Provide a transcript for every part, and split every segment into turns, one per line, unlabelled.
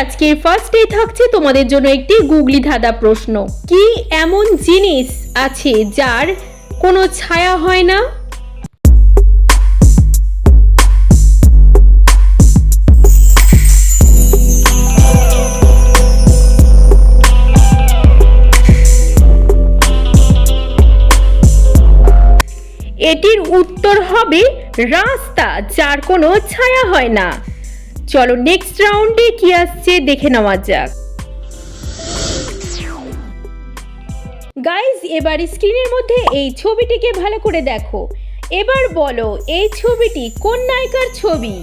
আজকের ফার্স্টে থাকছে তোমাদের জন্য একটি গুগলি ধাঁধা প্রশ্ন। কি এমন জিনিস আছে যার কোনো ছায়া হয় না? এটির উত্তর হবে রাস্তা, যার কোনো ছায়া হয় না। চলো নেক্সট রাউন্ডে কি আসছে দেখে নেওয়া যাক। গাইজ এবার স্ক্রিনের মধ্যে এই ছবিটিকে ভালো করে দেখো। এবার বলো, এই ছবিটি কোন নায়িকার ছবি?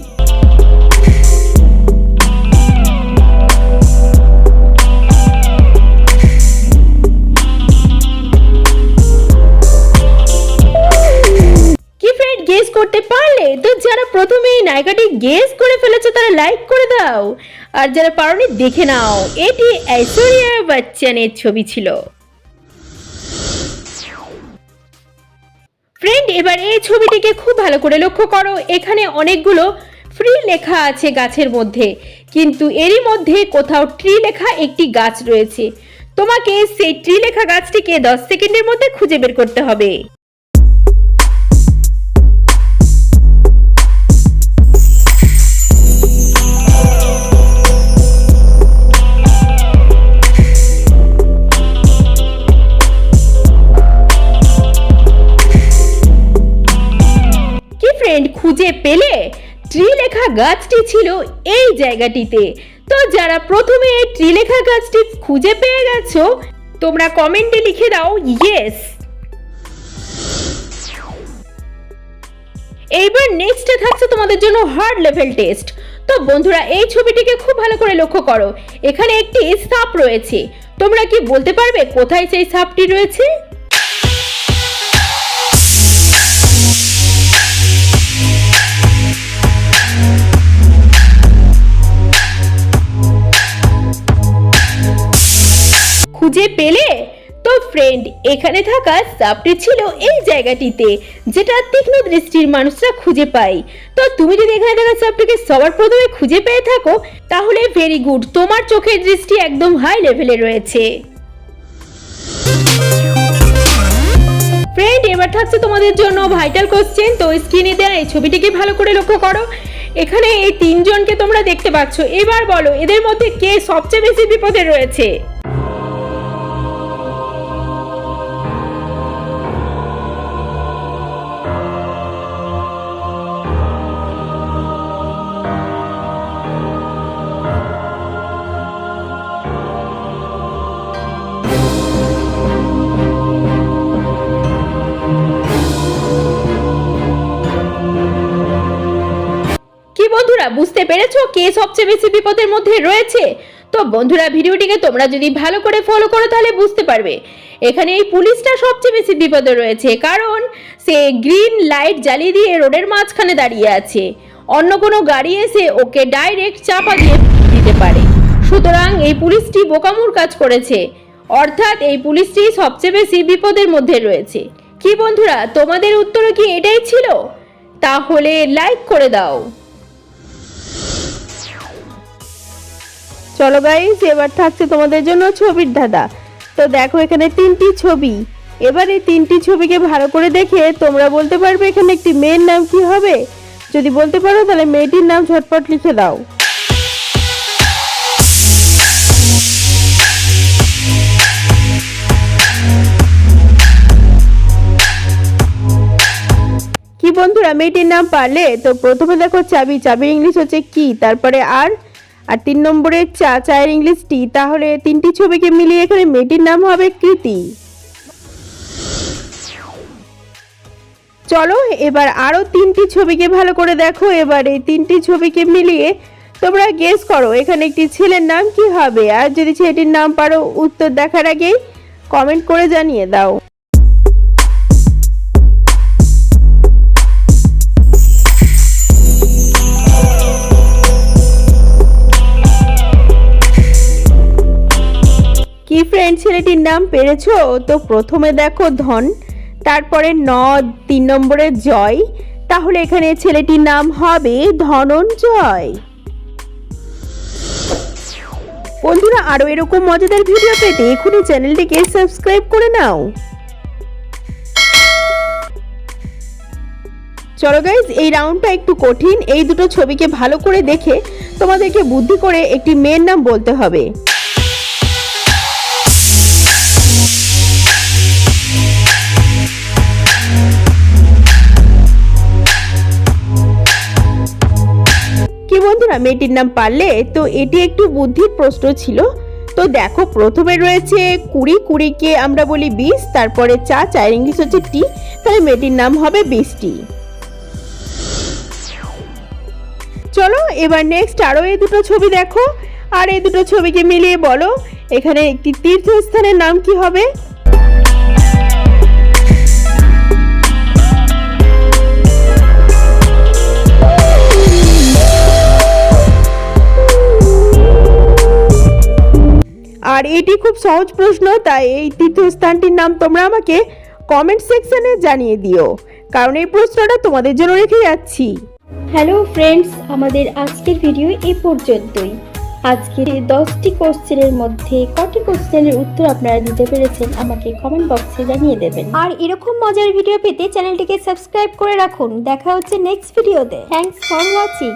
নায়িকাটি গেস করে ফেলেছে, তারা লাইক করে দাও। আর যারা পারোনি, দেখে নাও। এটি ঐশ্বরিয়া বচ্চনের ছবি ছিল। ফ্রেন্ড এবার এই ছবিটিকে খুব ভালো করে লক্ষ্য করো। এখানে অনেকগুলো ফ্রি লেখা আছে গাছের মধ্যে। কিন্তু এরই মধ্যে কোথাও ট্রি লেখা একটি গাছ রয়েছে। তোমাকে সেই ট্রি লেখা গাছটিকে দশ সেকেন্ডের মধ্যে খুঁজে বের করতে হবে। ট্রি লেখা গাছটি ছিল এই জায়গাটিতে। তো যারা প্রথমে এই ট্রি লেখা গাছটি খুঁজে পেয়ে গেছো, তোমরা কমেন্টে লিখে দাও ইয়েস এইবার নেক্সটে থাকছে তোমাদের জন্য হার্ড লেভেল টেস্ট তো বন্ধুরা, এই ছবিটিকে খুব ভালো করে লক্ষ্য করো। এখানে একটি সাপ রয়েছে। তোমরা কি বলতে পারবে কোথায় সেই সাপটি রয়েছে? পেলে? তো ফ্রেন্ড এখানে থাকা সাপটি ছিল এই জায়গাটিতে, যেটা তীক্ষ্ণ দৃষ্টির মানুষরা খুঁজে পায়। তো তুমি যদি এখানে থাকা সাপটিকে সবার প্রথমে খুঁজে পেয়ে থাকো, তাহলে ভেরি গুড তোমার চোখের দৃষ্টি একদম হাই লেভেলে রয়েছে। ফ্রেন্ড এবার থাকছে তোমাদের জন্য ভাইটাল কোশ্চেন তো স্ক্রিনে দেওয়া এই ছবিটিকে ভালো করে লক্ষ্য করো। এখানে এই তিনজনকে তোমরা দেখতে পাচ্ছ। এবার বলো, এদের মধ্যে কে সবচেয়ে বেশি বিপদে রয়েছে? বন্ধুরা, বুঝতে পেরেছ কে সবচেয়ে বেশি বিপদের মধ্যে রয়েছে? তো বন্ধুরা, ভিডিওটিকে তোমরা যদি ভালো করে ফলো করো, তাহলে বুঝতে পারবে। এখানে এই পুলিশটা সবচেয়ে বেশি বিপদে রয়েছে, কারণ সে গ্রিন লাইট জ্বালিয়ে দিয়ে রোডের মাঝখানে দাঁড়িয়ে আছে। অন্য কোনো গাড়ি এসে ওকে ডাইরেক্ট চাপা দিয়ে দিতে পারে। সুতরাং এই পুলিশটি বোকামুর কাজ করেছে। অর্থাৎ এই পুলিশটি সবচেয়ে বেশি বিপদের মধ্যে রয়েছে। কি বন্ধুরা, তোমাদের উত্তরে কি এটাই ছিল? তাহলে লাইক করে দাও। চলো গাইস এবার থাকছে তোমাদের জন্য ছবির ধাঁধা। তো দেখো এখানে তিনটি ছবি। এবার এই তিনটি ছবিকে ভালো করে দেখে তোমরা বলতে পারবে এখানে একটি মেয়ের নাম কি হবে। যদি বলতে পারো তাহলে মেয়েটির নাম ঝটপট লিখে দাও। কি বন্ধুরা, মেয়েটির নাম পারলে? তো প্রথমে দেখো চাবি। চাবির ইংলিশ হচ্ছে কি, তারপরে আর আর তিন নম্বরে চা, চায়ের ইংলিশ টি, তাহলে তিনটি ছবিকে মিলিয়ে এখানে মেয়েটির নাম হবে কৃতি। চলো, এবার আরও তিনটি ছবিকে ভালো করে দেখো, এবার এই তিনটি ছবিকে মিলিয়ে তোমরা গেস করো, এখানে একটি ছেলের নাম কি হবে? আর যদি ছেলেটির নাম পারো উত্তর দেখার আগেই কমেন্ট করে জানিয়ে দাও। ছেলেটির নাম পেরেছ? তো প্রথমে দেখো ধন, তারপরে ন তিন নম্বরে জয়। তাহলে এখানে ছেলেটির নাম হবে ধনঞ্জয়। বন্ধুরা আরও এরকম মজাদার ভিডিও পেতে এখনই চ্যানেলটিকে সাবস্ক্রাইব করে নাও। চলো গাইজ এই রাউন্ডটা একটু কঠিন। এই দুটো ছবিকে ভালো করে দেখে তোমাদেরকে বুদ্ধি করে একটি মেয়ের নাম বলতে হবে। বন্ধুরা, মেয়েটির নাম পারলে। তো এটি একটু বুদ্ধির প্রশ্ন ছিল। তো দেখো, প্রথমে রয়েছে কুড়ি, কুড়িকে আমরা বলি বিশ, তারপরে চা চায়ের ইংলিশ হচ্ছে টি, তাহলে মেয়েটির নাম হবে বৃষ্টি চলো, এবার নেক্সট আরও এই দুটো ছবি দেখো। আর এই দুটো ছবিকে মিলিয়ে বলো, এখানে একটি তীর্থস্থানের নাম কি হবে? এটি খুব সহজ প্রশ্ন তাই এই তীর্থস্থানটির নাম তোমরা আমাকে কমেন্ট সেকশনে জানিয়ে দিও। কারণ এই প্রশ্নটা তোমাদের জন্য রেখে যাচ্ছি।
হ্যালো ফ্রেন্ডস আমাদের আজকের ভিডিও এ পর্যন্তই। আজকের এই দশটি কোশ্চেনের মধ্যে কটি কোশ্চেনের উত্তর আপনারা দিতে পেরেছেন আমাকে কমেন্ট বক্সে জানিয়ে দেবেন। আর এরকম মজার ভিডিও পেতে চ্যানেলটিকে সাবস্ক্রাইব করে রাখুন। দেখা হচ্ছে নেক্সট ভিডিওতে থ্যাঙ্কস ফর ওয়াচিং